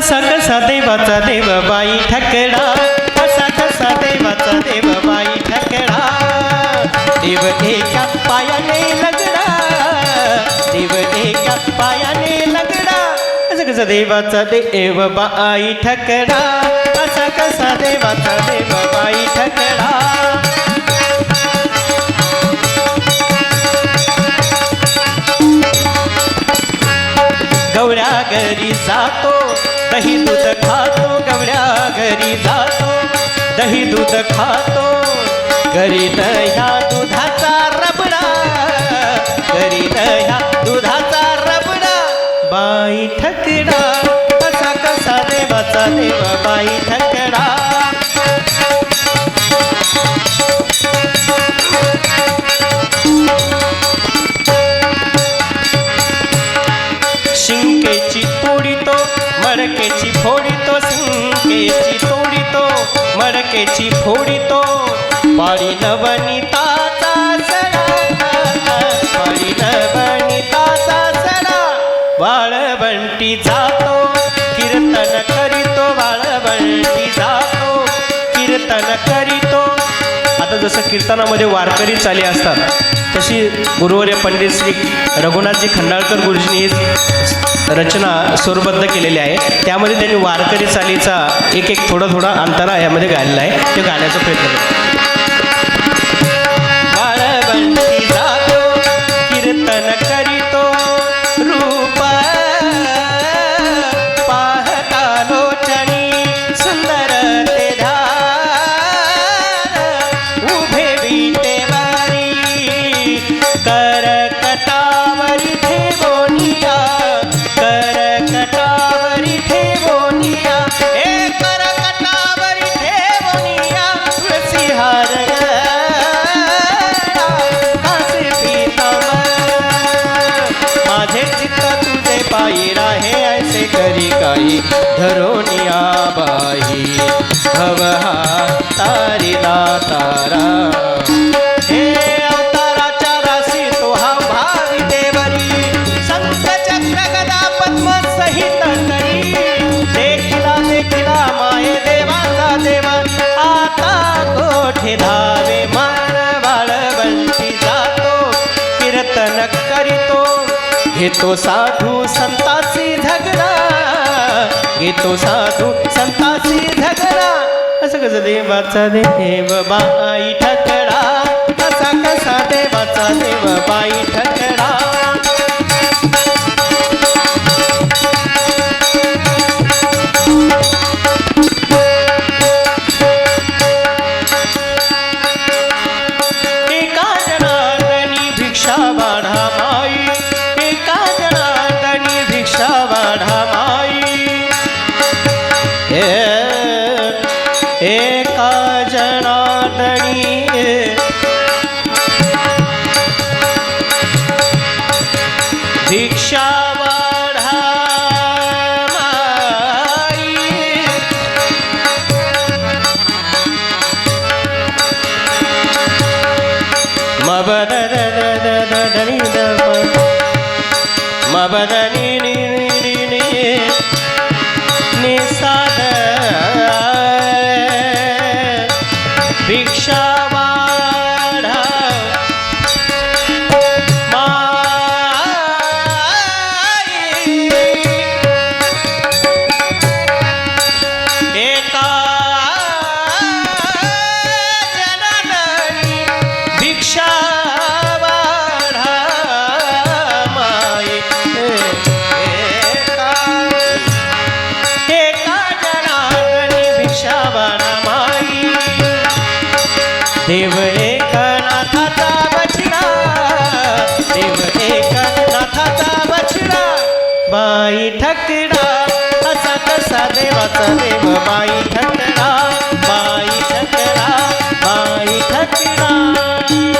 कसा कसा देवाचा देव बाई ठकडा। कसा कसा देवाचा देव बाई ठकडा। देव एका पायाने लगडा। देव एका पायाने लगडा। असा कसा देवाचा देव बाई ठकडा। कसा कसा देवाचा देव बाई ठकडा। गवळ्या घरी जातो दही दूध खातो गवळ्या घरी जातो. दही दूध खातो घरी दह्या दुधाचा रबडा. घरी दह्या दुधाचा रबडा. बाई ठकडा कसा कसा देवाचा देवा बाई ठकडा. मडकेची फोडी तो सिंकेची तोडी तो मडकेची फोडितो पाळी नवनीताचा सडा पाळी नवनीताचा सडा. वाळवंटी जातो कीर्तन करीतो वाळवंटी जातो कीर्तन करीतो. आता जसं कीर्तनामध्ये वारकरी चाली असतात तशी गुरुवर्य पंडित श्री रघुनाथजी खंडाळकर गुरुजींनी रचना स्वरबद्ध केलेली आहे. त्यामध्ये त्यांनी वारकरी चालीचा एक एक थोडा थोडा अंतरा यामध्ये गायलेला आहे. ते गाण्याचा प्रयत्न करतो वाळवंटी करी काही धरोनिया बाई भव हा तारी दातारा. हे अवताराच्या राशी तो हा भावी देवरी. संत चक्र गदा पद्म सहित करी देखिला देखिला माये देवाचा देवा. आता कोठे धावे मन वाळवंटी जातो. कीर्तन करीतो. घेतो साधू संतासी झगडा. घेतो साधू संतासी झगडा. असं कसं देवाचा देव बाई ठकडा कसा कसा देवाचा देव बाई ठकडा एका जनार्दनी भिक्षा वाढा माई मबद देव एक नाथाचा बछडा देव एक बाई ठकडा असा कसा देवाचा बाई ठकडा बाई ठकडा बाई ठकडा